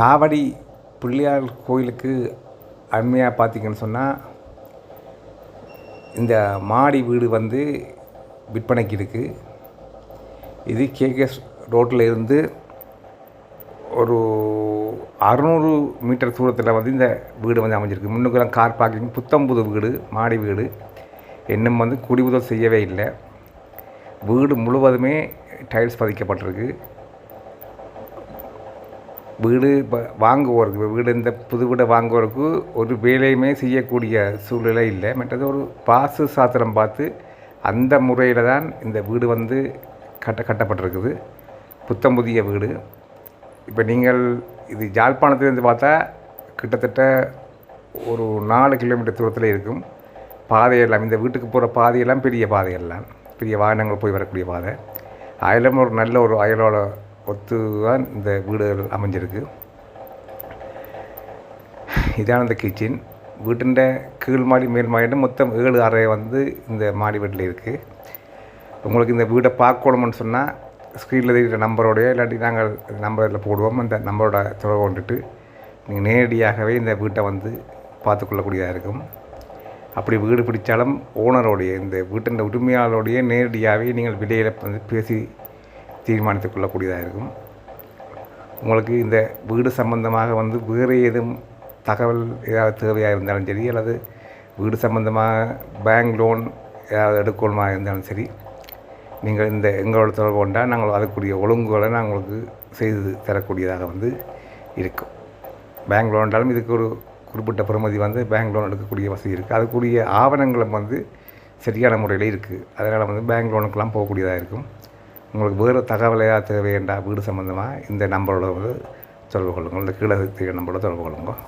தாவடி பிள்ளையார் கோயிலுக்கு அருமையாக பார்த்தீங்கன்னு சொன்னால் இந்த மாடி வீடு வந்து விற்பனைக்கு இருக்குது இது கேகேஎஸ் ரோட்டில் இருந்து ஒரு அறநூறு மீட்டர் தூரத்தில் வந்து இந்த வீடு வந்து அமைஞ்சிருக்கு. முன்னுக்கெல்லாம் கார் பார்க்கிங் புத்தம்புது வீடு மாடி வீடு. இன்னும் வந்து குடிபுதல் செய்யவே இல்லை. வீடு முழுவதுமே டைல்ஸ் பதிக்கப்பட்டிருக்கு. வீடு இப்போ வாங்குவோருக்கு வீடு இந்த புது வீடை வாங்குவோருக்கு ஒரு வேலையுமே செய்யக்கூடிய சூழ்நிலை இல்லை. மற்றது ஒரு பாசு சாத்திரம் பார்த்து அந்த முறையில் தான் இந்த வீடு வந்து கட்ட கட்டப்பட்டிருக்குது. புத்தம் புதிய வீடு. இப்போ நீங்கள் இது யாழ்ப்பாணத்துலேருந்து பார்த்தா கிட்டத்தட்ட ஒரு நாலு கிலோமீட்டர் தூரத்தில் இருக்கும். பாதையெல்லாம் இந்த வீட்டுக்கு போகிற பாதையெல்லாம் பெரிய பாதையெல்லாம். பெரிய வாகனங்கள் போய் வரக்கூடிய பாதை. அதிலும் ஒரு நல்ல ஒரு அயலோட ஒத்து தான் இந்த வீடுகள் அமைஞ்சிருக்கு. இதான இந்த கிச்சன் வீட்டின் கீழ் மாடி மேல் மாடி மொத்தம் ஏழு அறை வந்து இந்த மாடி வீட்டில் இருக்குது உங்களுக்கு இந்த வீடை பார்க்கணும்னு சொன்னால் ஸ்க்ரீனில் தெரிகிற நம்பரோடைய இல்லாட்டி நாங்கள் நம்பரில் போடுவோம். அந்த நம்பரோட தொடர்பு கொண்டுட்டு நீங்கள் நேரடியாகவே இந்த வீட்டை வந்து பார்த்துக்கொள்ளக்கூடியதாக இருக்கும். அப்படி வீடு பிடித்தாலும் ஓனரோடைய இந்த வீட்டின் உரிமையாளருடைய நேரடியாகவே நீங்கள் விலையில் வந்து பேசி தீர்மானித்துக் கொள்ளக்கூடியதாக இருக்கும் உங்களுக்கு இந்த வீடு சம்பந்தமாக வந்து வேறு எதுவும் தகவல் ஏதாவது தேவையாக இருந்தாலும் சரி அல்லது வீடு சம்பந்தமாக பேங்க் லோன் ஏதாவது எடுக்கணுமா இருந்தாலும் சரி நீங்கள் இந்த எங்களோட தொடர்பு கொண்டால் நாங்கள் அதுக்குரிய ஒழுங்குகளை நாங்கள் உங்களுக்கு செய்து தரக்கூடியதாக வந்து இருக்கும். பேங்க் லோன் என்றாலும் இதுக்கு ஒரு குறிப்பிட்ட பெருமதி வந்து பேங்க் லோன் எடுக்கக்கூடிய வசதி இருக்குது. அதுக்குரிய ஆவணங்களும் வந்து சரியான முறையில் இருக்குது. அதனால் வந்து பேங்க் லோனுக்கெல்லாம் போகக்கூடியதாக இருக்கும் உங்களுக்கு வேறு தகவல் ஏதாவது தேவையண்டா வீடு சம்மந்தமாக இந்த நம்பரோட வந்து தொடர்பு கொள்ளுங்கள். இந்த கீழே தெரிகிற நம்பரோட தொடர்பு கொள்ளுங்கள்.